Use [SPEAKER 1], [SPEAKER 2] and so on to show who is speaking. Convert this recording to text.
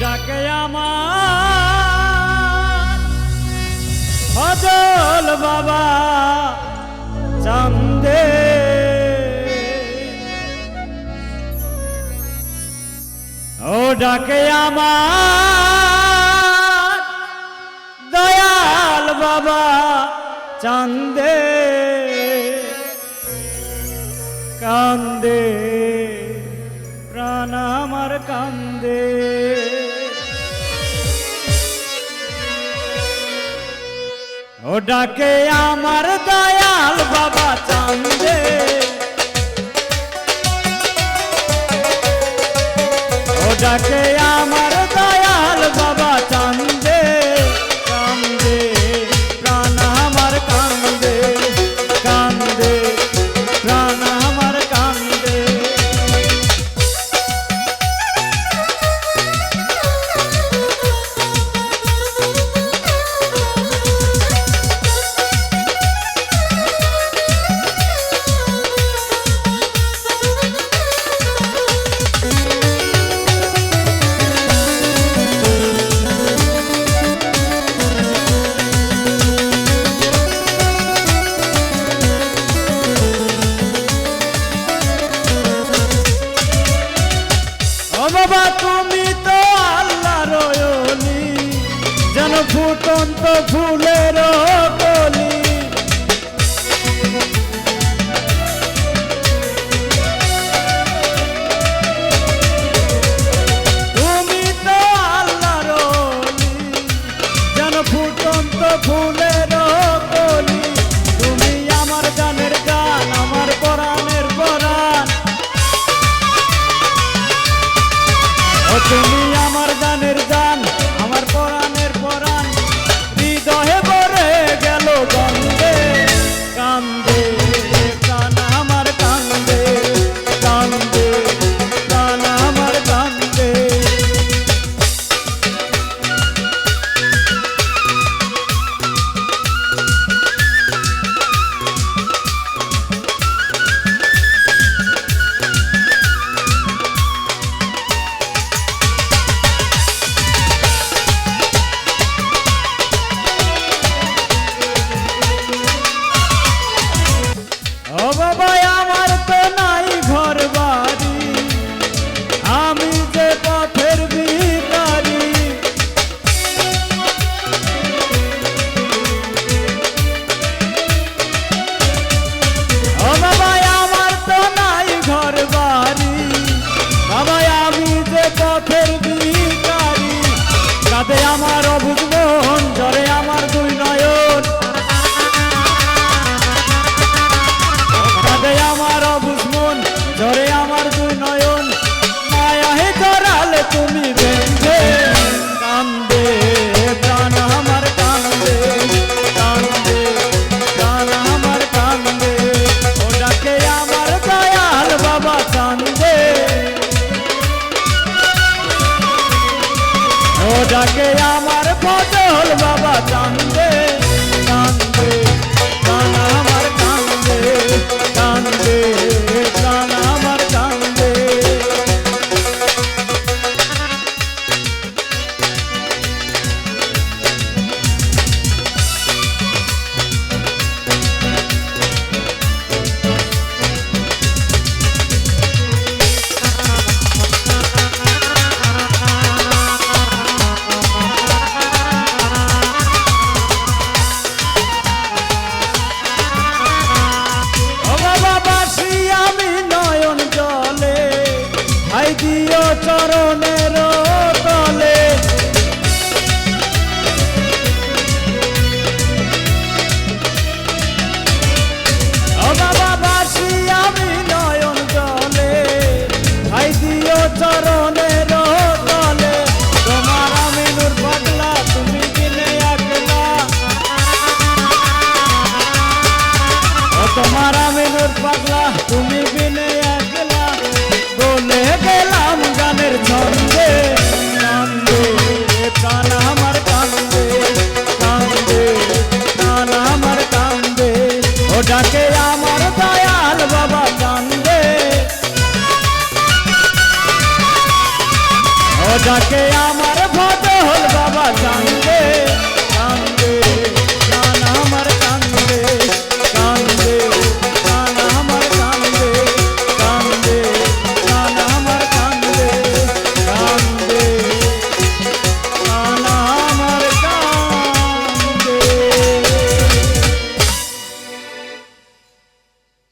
[SPEAKER 1] ডাকে আমার। ফজল বাবা, চন্দে। ও ডাকে আমার। দয়াল বাবা, চন্দে। কান্দে, প্রাণ আমার কান্দে। ডাকে আমার দয়াল বাবা চান্দে। ও ডাকে ফুটন্ত ফুলের আমার অবুঝ প্রিয় চরণের